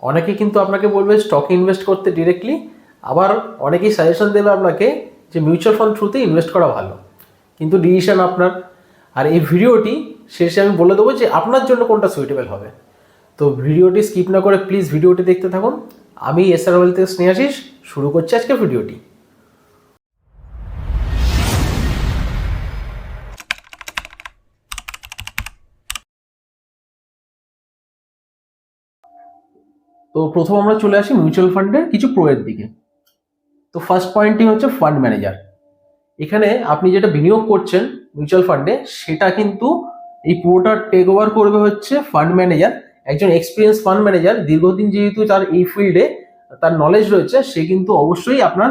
অনেকে কিন্তু আপনাকে বলবে স্টকে ইনভেস্ট করতে ডিরেক্টলি আবার অনেকেই সাজেশন দেবে আপনাকে যে মিউচুয়াল ফান্ড থ্রুতে ইনভেস্ট করা ভালো। কিন্তু ডিসিশন আপনার। আর এই ভিডিওটি শেষে আমি বলে দেবো যে আপনার জন্য কোনটা সুইটেবল হবে। তো ভিডিওটি স্কিপ না করে প্লিজ ভিডিওটি দেখতে থাকুন। আমি এস আর ওয়েল থেকে স্নেহাশিস শুরু করছি আজকে ভিডিওটি। তো প্রথম আমরা চলে আসি মিউচুয়াল ফান্ডের কিছু প্রোয়ের দিকে। তো ফার্স্ট পয়েন্টটি হচ্ছে ফান্ড ম্যানেজার এখানে আপনি যেটা বিনিয়োগ করছেন মিউচুয়াল ফান্ডে সেটা কিন্তু এই পুরোটা টেক ওভার করবে হচ্ছে ফান্ড ম্যানেজার একজন এক্সপিরিয়েন্স ফান্ড ম্যানেজার দীর্ঘদিন যেহেতু তার এই ফিল্ডে তার নলেজ রয়েছে, সে কিন্তু অবশ্যই আপনার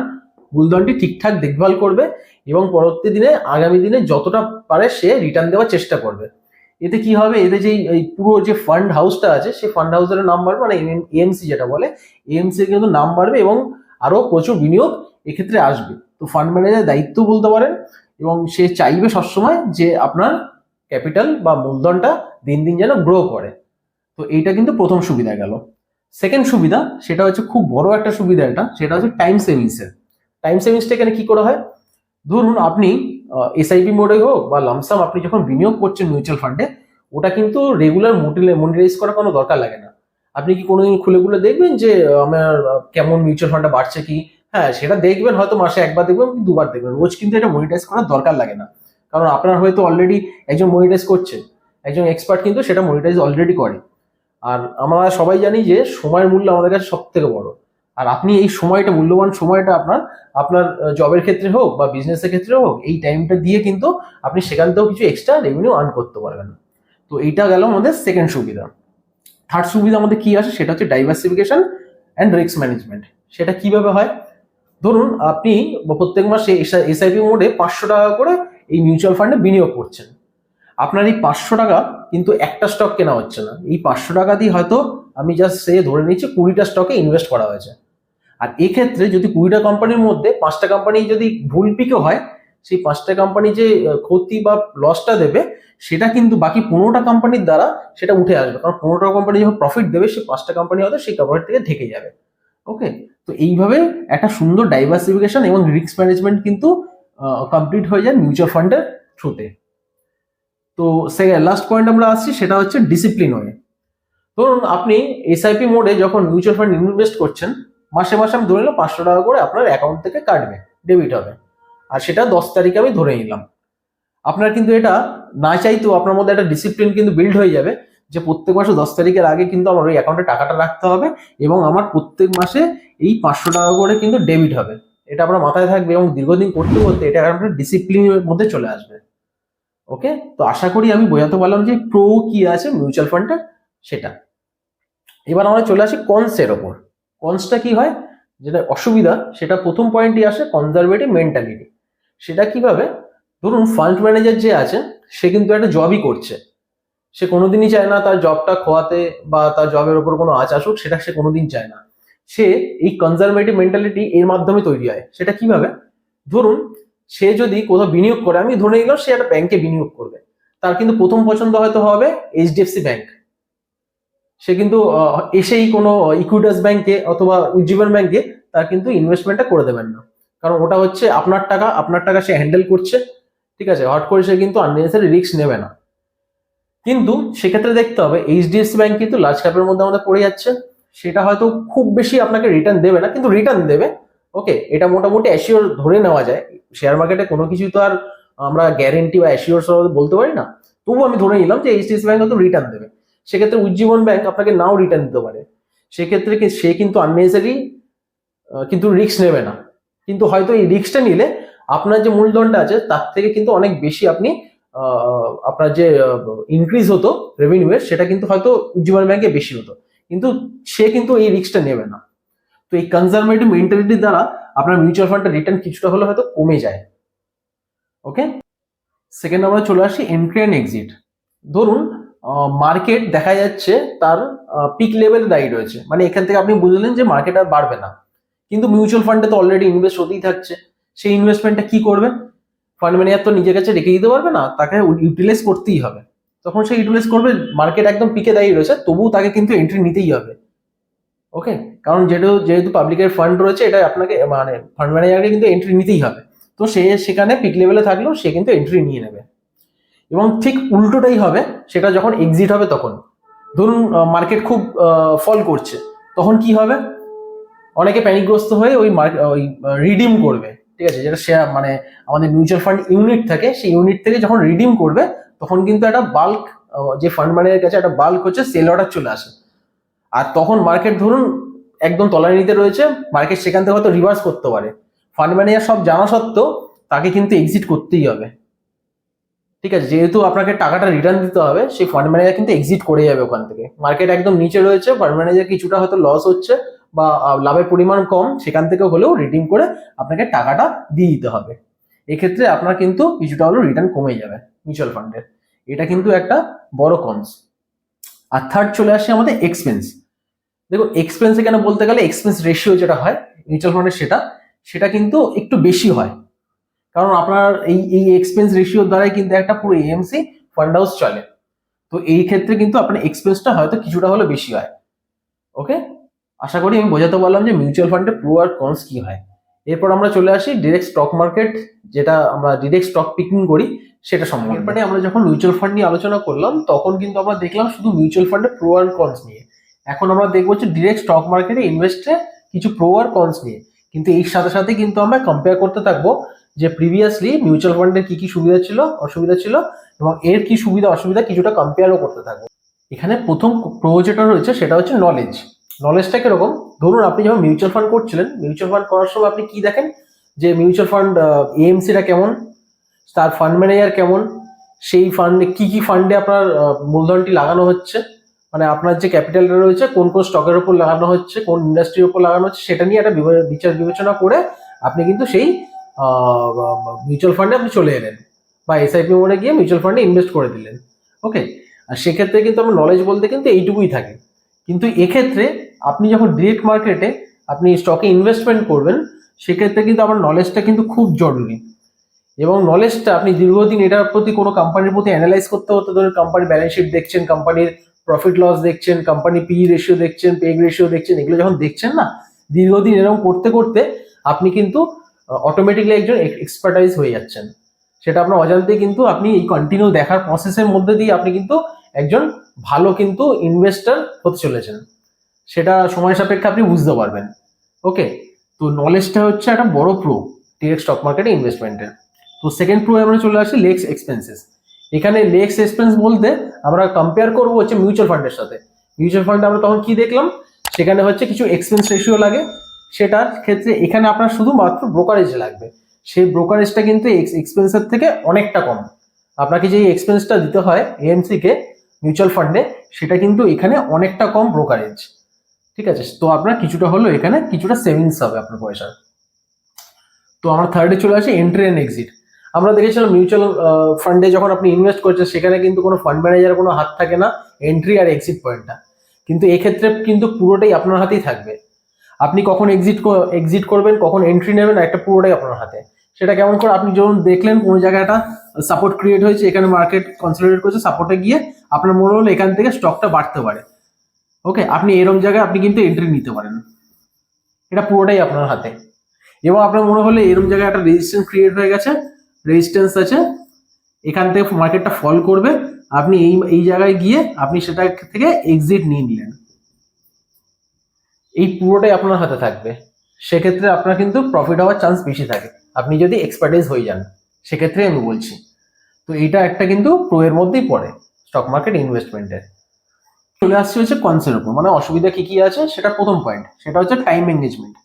মূলধনটি ঠিকঠাক দেখভাল করবে এবং পরবর্তী দিনে, আগামী দিনে যতটা পারে সে রিটার্ন দেওয়ার চেষ্টা করবে। এতে কি হবে? এতে যে এই পুরো যে ফান্ড হাউসটা আছে, সেই ফান্ড হাউসের নাম বাড়বে মানে এএমসি যেটা বলে এএমসি এর কিন্তু নাম বাড়বে এবং আরও প্রচুর বিনিয়োগ এক্ষেত্রে আসবে। তো ফান্ড ম্যানেজার দায়িত্ব বলতে পারেন এবং সে চাইবে সবসময় যে আপনার ক্যাপিটাল বা মূলধনটা দিন দিন যেন গ্রো করে। তো এইটা কিন্তু প্রথম সুবিধা গেল। সেকেন্ড সুবিধা, সেটা হচ্ছে খুব বড় একটা সুবিধা এটা, সেটা হচ্ছে টাইম সেভিংসের টাইম সেভিংসটা এখানে কি করা হয়? ধরুন আপনি এসআইপি মোডে হোক বা লামসাম আপনি যখন বিনিয়োগ করছেন মিউচুয়াল ফান্ডে ওটা কিন্তু রেগুলার মনিটাইজ করার কোনো দরকার লাগে না। আপনি কি কোনোদিন খুলে খুলে দেখবেন যে আমার কেমন মিউচুয়াল ফান্ডটা বাড়ছে কি? হ্যাঁ সেটা দেখবেন হয়তো মাসে একবার দেখবেন দুবার দেখবেন। রোজ কিন্তু এটা মনিটাইজ করার দরকার লাগে না। কারণ আপনার হয়তো অলরেডি একজন মনিটাইজ করছে। একজন এক্সপার্ট কিন্তু সেটা মনিটাইজ অলরেডি করে। আর আমরা সবাই জানি যে, সময়ের মূল্য আমাদের কাছে সব থেকে বড়। আর আপনি এই সময়টা, মূল্যবান সময়টা আপনার আপনার জবের ক্ষেত্রে হোক বা বিজনেসের ক্ষেত্রে হোক, এই টাইমটা দিয়ে কিন্তু আপনি সেখান থেকেও কিছু এক্সট্রা রেভিনিউ আর্ন করতে পারবেন। তো এইটা গেল আমাদের সেকেন্ড সুবিধা। থার্ড সুবিধা আমাদের কি আছে? সেটা হচ্ছে ডাইভার্সিফিকেশন অ্যান্ড রিস্ক ম্যানেজমেন্ট সেটা কীভাবে হয়? ধরুন, আপনি প্রত্যেক মাসে এসআইপি মোডে পাঁচশো টাকা করে এই মিউচুয়াল ফান্ডে বিনিয়োগ করছেন। আপনার এই পাঁচশো টাকা কিন্তু একটা স্টক কেনা হচ্ছে না। এই পাঁচশো টাকা দিয়ে হয়তো আমি জাস্ট সে ধরে নিচ্ছি কুড়িটা স্টকে ইনভেস্ট করা হয়েছে। আর এক্ষেত্রে যদি কুড়িটা কোম্পানির মধ্যে পাঁচটা কোম্পানি যদি ভুল পিকে হয়, সেই পাঁচটা কোম্পানি যে ক্ষতি বা লসটা দেবে, সেটা কিন্তু বাকি পনেরোটা কোম্পানির দ্বারা সেটা উঠে আসবে। কারণ পনেরোটা কোম্পানি যখন প্রফিট দেবে সেই পাঁচটা কোম্পানি হয়তো সেই প্রফিট থেকে ঢেকে যাবে। ওকে তো এইভাবে একটা সুন্দর ডাইভার্সিফিকেশন এবং রিস্ক ম্যানেজমেন্ট কিন্তু কমপ্লিট হয়ে যায় মিউচুয়াল ফান্ডের থ্রুতে তো। লাস্ট পয়েন্ট আমরা আসছি, সেটা হচ্ছে ডিসিপ্লিন ওয়ে ধরুন আপনি এসআইপি মোডে যখন মিউচুয়াল ফান্ড ইনভেস্ট করছেন মাসে মাসে আমি ধরে নিলাম পাঁচশো টাকা করে আপনার অ্যাকাউন্ট থেকে কাটবে ডেবিট হবে। আর সেটা দশ তারিখে আমি ধরে নিলাম। আপনার কিন্তু এটা না চাইতেও আপনার মধ্যে একটা ডিসিপ্লিন কিন্তু বিল্ড হয়ে যাবে যে প্রত্যেক মাসে দশ তারিখের আগে কিন্তু আমার ওই অ্যাকাউন্টে টাকাটা রাখতে হবে এবং আমার প্রত্যেক মাসে এই পাঁচশো টাকা করে কিন্তু ডেবিট হবে। এটা আপনার মাথায় থাকবে এবং দীর্ঘদিন করতে করতে এটা আপনার ডিসিপ্লিনের মধ্যে চলে আসবে। ওকে? তো আশা করি আমি বোঝাতে পারলাম যে প্রো কি আছে মিউচুয়াল ফান্ডের সেটা। এবার আমরা চলে আসি কনসের ওপর। কনসটা কি হয়? যেটা অসুবিধা, সেটা প্রথম পয়েন্টই আসে কনজারভেটিভ মেন্টালিটি সেটা কীভাবে? ধরুন ফান্ড ম্যানেজার যে আছে, সে কিন্তু একটা জবই করছে। সে কোনোদিনই চায় না তার জবটা খোয়াতে বা তার জবের ওপর কোনো আঁচ আসুক, সেটা সে কোনোদিন চায় না। সে এই কনজারভেটিভ মেন্টালিটি এর মাধ্যমে তৈরি হয়। সেটা কীভাবে? ধরুন সে যদি কোথাও বিনিয়োগ করে, আমি ধরে নিলাম সে একটা ব্যাংকে বিনিয়োগ করবে। তার কিন্তু প্রথম পছন্দ হয়তো হবে এইচডিএফসি ব্যাংক সে কিন্তু এসেই কোনো ইকুইটাস ব্যাংকে অথবা উজ্জীবন ব্যাংকে তার কিন্তু ইনভেস্টমেন্টটা করে দেবেন না। কারণ ওটা হচ্ছে আপনার টাকা আপনার টাকা সে হ্যান্ডেল করছে, ঠিক আছে? হট করে সে কিন্তু আননেসারি রিস্ক নেবে না। কিন্তু সেক্ষেত্রে দেখতে হবে এইচডিএফসি ব্যাংক কিন্তু লার্জ ক্যাপের মধ্যে আমাদের পড়ে যাচ্ছে। সেটা হয়তো খুব বেশি আপনাকে রিটার্ন দেবে না, কিন্তু রিটার্ন দেবে। ওকে এটা মোটামুটি অ্যাসিওর ধরে নেওয়া যায়। শেয়ার মার্কেটে কোনো কিছু তো আর আমরা গ্যারেন্টি বা অ্যাসিওর বলতে পারি না। তবু আমি ধরে নিলাম যে এইচডিএফসি ব্যাংক হয়তো রিটার্ন দেবে। সেক্ষেত্রে উজ্জীবন ব্যাংক আপনাকে নাও রিটার্ন দিতে পারে। সেক্ষেত্রে সে কিন্তু আননেসারি কিন্তু রিস্ক নেবে না। কিন্তু হয়তো এই রিস্কটা নিলে আপনার যে মূলধনটা আছে, তার থেকে কিন্তু অনেক বেশি আপনি আপনার যে ইনক্রিজ হতো রেভিনিউয়ের সেটা কিন্তু হয়তো উজ্জীবন ব্যাংকে বেশি হতো। কিন্তু সে কিন্তু এই রিস্কটা নেবে না। তো এই কনজারভেটিভ মেন্টালিটির দ্বারা আপনার মিউচুয়াল ফান্ডের রিটার্ন কিছুটা হলে হয়তো কমে যায়। ওকে সেকেন্ড আমরা চলে আসি এন্ট্রি অ্যান্ড এক্সিট ধরুন মার্কেট দেখা যাচ্ছে তার পিক লেভেলে দাঁড়িয়ে রয়েছে। মানে এখান থেকে আপনি বুঝলেন যে মার্কেট আর বাড়বে না। কিন্তু মিউচুয়াল ফান্ডে তো অলরেডি ইনভেস্ট হতেই থাকছে। সেই ইনভেস্টমেন্টটা কি করবে? ফান্ড ম্যানেজার তো নিজের কাছে রেখে দিতে পারবে না, তাকে ইউটিলাইজ করতেই হবে। তখন সে ইউটিলাইজ করবে মার্কেট একদম পিকে দাঁড়িয়ে রয়েছে, তবুও তাকে কিন্তু এন্ট্রি নিতেই হবে। ওকে কারণ যেহেতু যেহেতু পাবলিকের ফান্ড রয়েছে, এটা আপনাকে মানে ফান্ড ম্যানেজারকে কিন্তু এন্ট্রি নিতেই হবে। তো সে সেখানে পিক লেভেলে থাকলেও সে কিন্তু এন্ট্রি নিয়ে নেবে। এবং ঠিক উল্টোটাই হবে, সেটা যখন এক্সিট হবে তখন। ধরুন মার্কেট খুব ফল করছে, তখন কি হবে? অনেকে প্যানিকগ্রস্ত হয়ে ওই ওই রিডিম করবে, ঠিক আছে? যেটা শেয়ার মানে আমাদের মিউচুয়াল ফান্ড ইউনিট থাকে, সেই ইউনিট থেকে যখন রিডিম করবে, তখন কিন্তু একটা বাল্ক যে ফান্ড ম্যানেজারের কাছে একটা বাল্ক হচ্ছে সেল অর্ডার চলে আসে। আর তখন মার্কেট ধরুন, একদম তলানিতে রয়েছে মার্কেট সেখান থেকে হয়তো রিভার্স করতে পারে। ফান্ড ম্যানেজার সব জানা সত্ত্বেও, তাকে কিন্তু এক্সিট করতেই হবে। ঠিক আছে, যেহেতু আপনাকে টাকাটা রিটার্ন দিতে হবে, সেই ফান্ড ম্যানেজার কিন্তু এক্সিট করে যাবে ওখান থেকে। মার্কেট একদম নিচে রয়েছে ফান্ড ম্যানেজার কিছুটা হয়তো লস হচ্ছে বা লাভের পরিমাণ কম, সেখান থেকে হলেও রিডিম করে আপনাকে টাকাটা দিয়ে দিতে হবে। এক্ষেত্রে আপনার কিন্তু কিছুটা হলেও রিটার্ন কমে যাবে মিউচুয়াল ফান্ডের এটা কিন্তু একটা বড় কনস আর থার্ড চলে আসে আমাদের এক্সপেন্স দেখুন এক্সপেন্স এখানে বলতে গেলে এক্সপেন্স রেশিও যেটা হয় মিউচুয়াল ফান্ডের সেটা সেটা কিন্তু একটু বেশি হয়। কারণ আপনার এই এই এক্সপেন্স রেশিওর দ্বারাই কিন্তু একটা পুরো এএমসি ফান্ড হাউস চলে। তো এই ক্ষেত্রে কিন্তু আপনার এক্সপেন্সটা হয়তো কিছুটা হলে বেশি হয়। ওকে? আশা করি আমি বোঝাতে পারলাম যে মিউচুয়াল ফান্ডে প্রো আর কনস কি হয়। এরপর আমরা চলে আসি ডিরেক্ট স্টক মার্কেট যেটা আমরা ডিরেক্ট স্টক পিকিং করি, সেটা সম্বন্ধে। মানে আমরা যখন মিউচুয়াল ফান্ড নিয়ে আলোচনা করলাম, তখন কিন্তু আমরা দেখলাম শুধু মিউচুয়াল ফান্ডে প্রো আর কনস নিয়ে। এখন আমরা দেখব যে ডিরেক্ট স্টক মার্কেটে ইনভেস্টে কিছু প্রো আর কনস নিয়ে। কিন্তু এর সাথে সাথে কিন্তু আমরা কম্পেয়ার করতে থাকব যে প্রিভিয়াসলি মিউচুয়াল ফান্ডের কি কি সুবিধা ছিল, অসুবিধা ছিল এবং এর কি সুবিধা, অসুবিধা কিছুটা কম্পেয়ারও করতে থাকব। এখানে প্রথম প্রো যেটা রয়েছে, সেটা হচ্ছে নলেজ নলেজটা কীরকম? ধরুন আপনি যখন মিউচুয়াল ফান্ড করছিলেন মিউচুয়াল ফান্ড করার সময় আপনি কি দেখেন? যে মিউচুয়াল ফান্ড এএমসিটা কেমন? তার ফান্ড ম্যানেজার কেমন? সেই ফান্ডে কি কি ফান্ডে আপনার মূলধনটি লাগানো হচ্ছে? মানে আপনার যে ক্যাপিটালটা রয়েছে, কোন কোন স্টকের উপর লাগানো হচ্ছে, কোন ইন্ডাস্ট্রির উপর লাগানো হচ্ছে, সেটা নিয়ে একটা বিচার বিবেচনা করে আপনি কিন্তু সেই মিউচুয়াল ফান্ডে আপনি চলে এলেন বা এসআইপি মোডে গিয়ে মিউচুয়াল ফান্ডে ইনভেস্ট করে দিলেন। ওকে আর সেক্ষেত্রে কিন্তু আমার নলেজ বলতে কিন্তু এইটুকুই থাকে। কিন্তু এক্ষেত্রে আপনি যখন ডিরেক্ট মার্কেটে আপনি স্টকে ইনভেস্টমেন্ট করবেন, সেক্ষেত্রে কিন্তু আমার নলেজটা কিন্তু খুব জরুরি। এবং নলেজটা আপনি দীর্ঘদিন এটার প্রতি কোনো কোম্পানির প্রতি অ্যানালাইজ করতে হতে ধরুন কোম্পানির ব্যালেন্স শিট দেখছেন কোম্পানির প্রফিট লস দেখছেন কোম্পানি পি রেশিও দেখছেন পে রেশিও দেখছেন, এগুলো যখন দেখছেন না, দীর্ঘদিন এরকম করতে করতে আপনি কিন্তু অটোমেটিকলি একজন এক্সপার্টাইজ হয়ে যাচ্ছেন। সেটা আপনার অজান্তেই কিন্তু আপনি এই কন্টিনিউ দেখার প্রসেসের মধ্যে দিয়ে আপনি কিন্তু একজন ভালো কিন্তু ইনভেস্টার হতে চলেছেন। সেটা সময় সাপেক্ষে আপনি বুঝতে পারবেন। ওকে তো নলেজটা হচ্ছে একটা বড় প্রো ডিরেক্ট স্টক মার্কেটে ইনভেস্টমেন্টের তো সেকেন্ড প্রো আমরা চলে আসি লেক্স এক্সপেন্সেস এখানে লেক্স এক্সপেন্স বলতে আমরা কম্পেয়ার করব হচ্ছে মিউচুয়াল ফান্ডের সাথে। মিউচুয়াল ফান্ডে আমরা তখন কি দেখলাম? সেখানে হচ্ছে কিছু এক্সপেন্স রেশিও লাগে। সেটার ক্ষেত্রে এখানে আপনার শুধুমাত্র ব্রোকারেজ লাগবে। সেই ব্রোকারেজটা কিন্তু এক্সপেন্সের থেকে অনেকটা কম। আপনাকে যে এক্সপেন্সটা দিতে হয় এএমসি কে মিউচুয়াল ফান্ডে সেটা কিন্তু এখানে অনেকটা কম ব্রোকারেজ ঠিক আছে? তো আপনার কিছুটা হলো এখানে কিছুটা সেভিংস হবে আপনার পয়সার। তো আমরা থার্ডে চলে আসে এন্ট্রি অ্যান্ড এক্সিট আমরা দেখেছিলাম মিউচুয়াল ফান্ডে যখন আপনি ইনভেস্ট করছেন, সেখানে কিন্তু কোনো ফান্ড ম্যানেজার কোনো হাত থাকে না এন্ট্রি আর এক্সিট পয়েন্টটা কিন্তু এক্ষেত্রে কিন্তু পুরোটাই আপনার হাতেই থাকবে। আপনি কখন এক্সিট এক্সিট করবেন, কখন এন্ট্রি নেবেন একটা পুরোটাই আপনার হাতে। সেটা কেমন করে আপনি যখন দেখলেন কোনো জায়গাটা সাপোর্ট ক্রিয়েট হয়েছে, এখানে মার্কেট কনসিডারেট করছে সাপোর্টে গিয়ে আপনার মনে হলো এখান থেকে স্টকটা বাড়তে পারে। ওকে আপনি এরম জায়গায় আপনি কিন্তু এন্ট্রি নিতে পারেন। এটা পুরোটাই আপনার হাতে। এবং আপনার মনে হলে এরম জায়গায় একটা রেজিস্ট্যান্স ক্রিয়েট হয়ে গেছে রেজিস্ট্যান্স আছে, এখান থেকে মার্কেটটা ফল করবে, আপনি এই এই জায়গায় গিয়ে আপনি সেটা থেকে এক্সিট নিয়ে নিলেন। এই পুরোটাই আপনার হাতে থাকবে। সেক্ষেত্রে আপনার কিন্তু প্রফিট হওয়ার চান্স বেশি থাকে। আপনি যদি এক্সপার্টাইজ হয়ে যান, সেক্ষেত্রে আমি বলছি। তো এটা একটা কিন্তু প্রো এর মধ্যেই পড়ে স্টক মার্কেট ইনভেস্টমেন্টের চলে আসছে হচ্ছে কনসের উপর। মানে অসুবিধা কি কি আছে? সেটা প্রথম পয়েন্ট সেটা হচ্ছে টাইম এঙ্গেজমেন্ট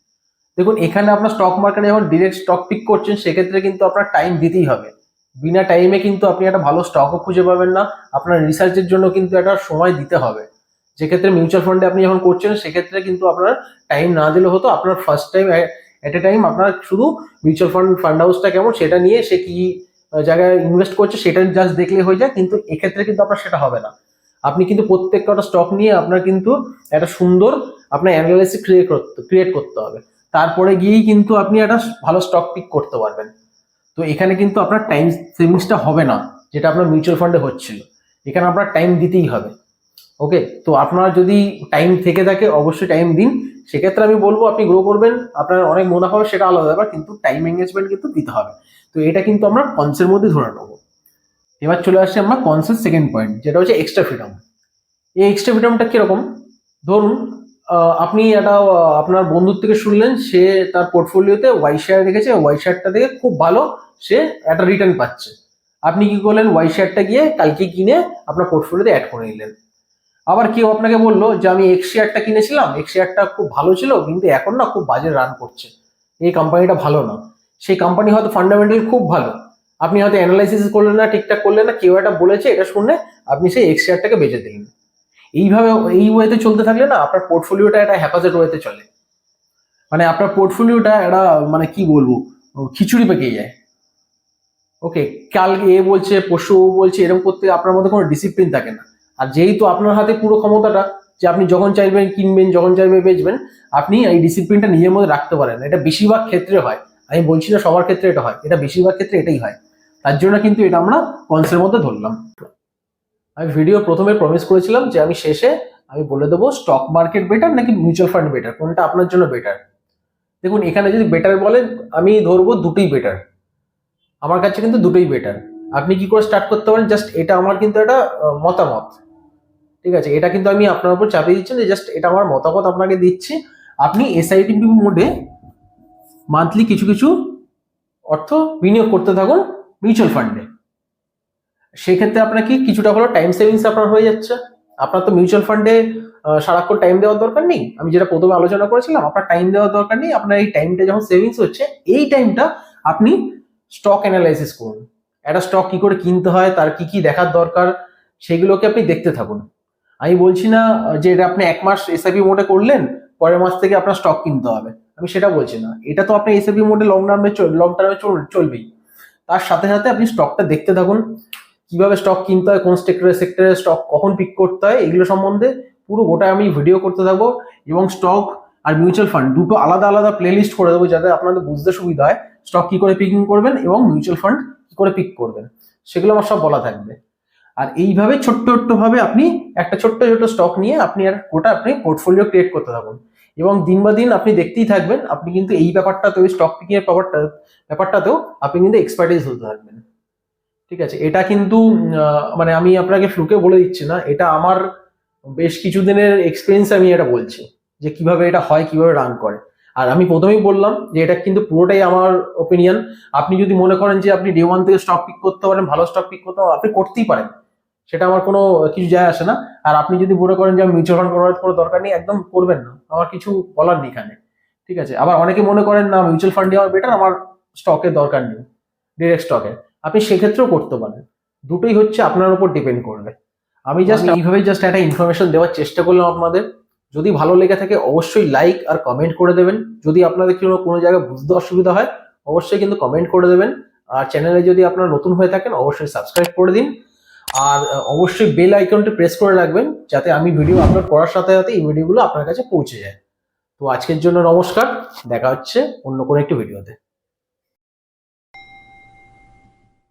দেখুন, এখানে আপনার স্টক মার্কেটে যখন ডিরেক্ট স্টক পিক করছেন, সেক্ষেত্রে কিন্তু আপনার টাইম দিতেই হবে। বিনা টাইমে কিন্তু আপনি একটা ভালো স্টকও খুঁজে পাবেন না। আপনার রিসার্চের জন্য কিন্তু একটা সময় দিতে হবে। যেক্ষেত্রে মিউচুয়াল ফান্ডে আপনি যখন করছেন, সেক্ষেত্রে কিন্তু আপনার টাইম না দিলে হতো। আপনার first time at a time আপনার শুধু মিউচুয়াল ফান্ড ফান্ড হাউসটা কেমন, সেটা নিয়ে সে কি জায়গায় ইনভেস্ট করছে, সেটা জাস্ট দেখলে হয়ে যায়। কিন্তু এক্ষেত্রে কিন্তু আপনার সেটা হবে না। আপনি কিন্তু প্রত্যেক কটা স্টক নিয়ে আপনার কিন্তু একটা সুন্দর আপনার অ্যানালাইসিস ক্রিয়েট করতে ক্রিয়েট করতে হবে। তারপরে গিয়েই কিন্তু আপনি একটা ভালো স্টক পিক করতে পারবেন। তো এখানে কিন্তু আপনার টাইম সেভিংসটা হবে না, যেটা আপনার মিউচুয়াল ফান্ডে হচ্ছিল। এখানে আপনার টাইম দিতেই হবে। ওকে তো আপনার যদি টাইম থেকে থাকে, অবশ্যই টাইম দিন। সেক্ষেত্রে আমি বলব, আপনি গ্রো করবেন। আপনার অনেক মুনাফা হবে, সেটা আলাদা ব্যাপার, কিন্তু টাইম এঙ্গেজমেন্ট কিন্তু দিতে হবে। তো এটা কিন্তু আমরা কনসের মধ্যে ধরে নেব। এবার চলে আসছি আমরা কনসের সেকেন্ড পয়েন্ট যেটা হচ্ছে এক্সট্রা ফ্রিডম এই এক্সট্রা ফ্রিডমটা কীরকম? ধরুন আপনি একটা আপনার বন্ধুর থেকে শুনলেন, সে তার পোর্টফোলিওতে ওয়াই শেয়ার রেখেছে। ওয়াই শেয়ারটা থেকে খুব ভালো সে একটা রিটার্ন পাচ্ছে। আপনি কি করলেন? ওয়াই শেয়ারটা গিয়ে কালকে কিনে আপনার পোর্টফোলিওতে অ্যাড করে নিলেন। আবার কেউ আপনাকে বলল যে, আমি এক্স শেয়ারটা কিনেছিলাম এক্স শেয়ারটা খুব ভালো ছিল, কিন্তু এখন না খুব বাজে রান করছে। এই কোম্পানিটা ভালো না। সেই কোম্পানি হয়তো ফান্ডামেন্টাল খুব ভালো। আপনি হয়তো অ্যানালাইসিস করলেন না, ঠিকঠাক করলেন না, কেউ একটা বলেছে এটা শুনে আপনি সেই এক্স শেয়ারটাকে বেঁচে দিলেন। এইভাবে, এই ওয়েতে চলতে থাকলে না আপনার পোর্টফোলিওটা একটা হ্যাপাজেট ওয়েতে চলে। মানে আপনার পোর্টফোলিওটা একটা মানে কি বলব, খিচুড়ি পেকে যায়। ওকে কালকে এ বলছে পশু ও বলছে, এরকম করতে আপনার মধ্যে কোনো ডিসিপ্লিন থাকে না। আর যেহেতু আপনার হাতে পুরো ক্ষমতাটা যে আপনি যখন চাইবেন কিনবেন, যখন চাইবেন বেচবেন, আপনি এই ডিসিপ্লিনটা নিজের মধ্যে রাখতে পারেন। এটা বেশিরভাগ ক্ষেত্রে হয়। আমি বলছি না সবার ক্ষেত্রে এটা হয়। এটা বেশিরভাগ ক্ষেত্রে এটাই হয়। তার জন্য কিন্তু এটা আমরা কনসের মধ্যে ধরলাম। আমি ভিডিও প্রথমে প্রমিস করেছিলাম যে আমি শেষে আমি বলে দেবো স্টক মার্কেট বেটার নাকি মিউচুয়াল ফান্ড বেটার কোনটা আপনার জন্য বেটার দেখুন, এখানে যদি বেটার বলেন, আমি ধরবো দুটোই বেটার আমার কাছে কিন্তু দুটোই বেটার আপনি কি করে স্টার্ট করতে পারেন? জাস্ট এটা আমার কিন্তু একটা মতামত। ঠিক আছে? এটা কিন্তু আমি আপনার উপর চাপিয়ে দিচ্ছি যে জাস্ট এটা আমার মতামত আপনাকে দিচ্ছি। আপনি এসআইপি মোডে মান্থলি কিছু কিছু অর্থ বিনিয়োগ করতে থাকুন মিউচুয়াল ফান্ডে সেক্ষেত্রে আপনার কি কিছুটা হলো টাইম সেভিংস আপনার হয়ে যাচ্ছে। আপনার তো মিউচুয়াল ফান্ডে সারাক্ষণ টাইম দেওয়ার দরকার নেই। আমি যেটা প্রথমে আলোচনা করেছিলাম, আপনার টাইম দেওয়ার দরকার নেই, আপনার এই টাইমটা যখন সেভিংস হচ্ছে, এই টাইমটা আপনি স্টক অ্যানালাইসিস করুন। একটা স্টক কি করে কিনতে হয়, তার কি কি দেখার দরকার, সেগুলোকে আপনি দেখতে থাকুন। আমি বলছি না যে এটা আপনি এক মাস এসআইপি মোডে করলেন, পরের মাস থেকে আপনার স্টক কিনতে হবে। আমি সেটা বলছি না। এটা তো আপনি এসআইপি মোডে লং টার্মে লং টার্মে চলবেই। তার সাথে সাথে আপনি স্টকটা দেখতে থাকুন, কীভাবে স্টক কিনতে হয়, কোন সেক্টরে সেক্টরে স্টক কখন পিক করতে হয়, এগুলো সম্বন্ধে পুরো গোটা আমি ভিডিও করতে থাকব এবং স্টক আর মিউচুয়াল ফান্ড দুটো আলাদা আলাদা প্লেলিস্ট করে দেবো যাতে আপনাদের বুঝতে সুবিধা হয় স্টক কি করে পিকিং করবেন এবং মিউচুয়াল ফান্ড কি করে পিক করবেন। সেগুলো আমার সব বলা থাকবে। আর এইভাবে ছোট্ট ছোট্ট ভাবে আপনি একটা ছোট্ট ছোট্ট স্টক নিয়ে আপনি আর গোটা আপনি পোর্টফোলিও ক্রিয়েট করতে থাকুন। এবং দিন বা দিন আপনি দেখতেই থাকবেন, আপনি কিন্তু এই ব্যাপারটাতেও স্টক পিকিং এর ব্যাপারটা, ব্যাপারটাতেও আপনি কিন্তু এক্সপার্টাইজ হতে থাকবেন। ঠিক আছে? এটা কিন্তু মানে আমি আপনাকে ফ্লুকে বলে দিচ্ছি না, এটা আমার বেশ কিছুদিনের এক্সপিরিয়েন্স আমি এটা বলছি, যে কীভাবে এটা হয়, কীভাবে রান করে। আর আমি প্রথমেই বললাম যে এটা কিন্তু পুরোটাই আমার ওপিনিয়ন আপনি যদি মনে করেন যে আপনি ডে ওয়ান থেকে স্টক পিক করতে পারেন, ভালো স্টক পিক করতে পারেন, আপনি করতেই পারেন। সেটা আমার কোনো কিছু যায় আসে না। আর আপনি যদি মনে করেন যে আমি মিউচুয়াল ফান্ড করার কোনো দরকার নেই একদম করবেন না। আমার কিছু বলার নেই এখানে। ঠিক আছে? আবার অনেকে মনে করেন না মিউচুয়াল ফান্ডে আমার বেটার আমার স্টকের দরকার নেই ডিরেক্ট স্টকে আপনি সেক্ষেত্রেও করতে পারেন। দুটোই হচ্ছে আপনার উপর ডিপেন্ড করবে। আমি জাস্ট এইভাবেই জাস্ট একটা ইনফরমেশন দেওয়ার চেষ্টা করলাম আপনাদের। যদি ভালো লেগে থাকে অবশ্যই লাইক আর কমেন্ট করে দেবেন। যদি আপনাদের কোনো কোনো জায়গায় বুঝতে অসুবিধা হয় অবশ্যই কিন্তু কমেন্ট করে দেবেন। আর চ্যানেলে যদি আপনারা নতুন হয়ে থাকেন অবশ্যই সাবস্ক্রাইব করে দিন। আর অবশ্যই বেল আইকনটি প্রেস করে রাখবেন যাতে আমি ভিডিও আপলোড করার সাথে সাথে এই ভিডিওগুলো আপনার কাছে পৌঁছে যায়। তো আজকের জন্য নমস্কার, দেখা হচ্ছে অন্য কোনো একটি ভিডিওতে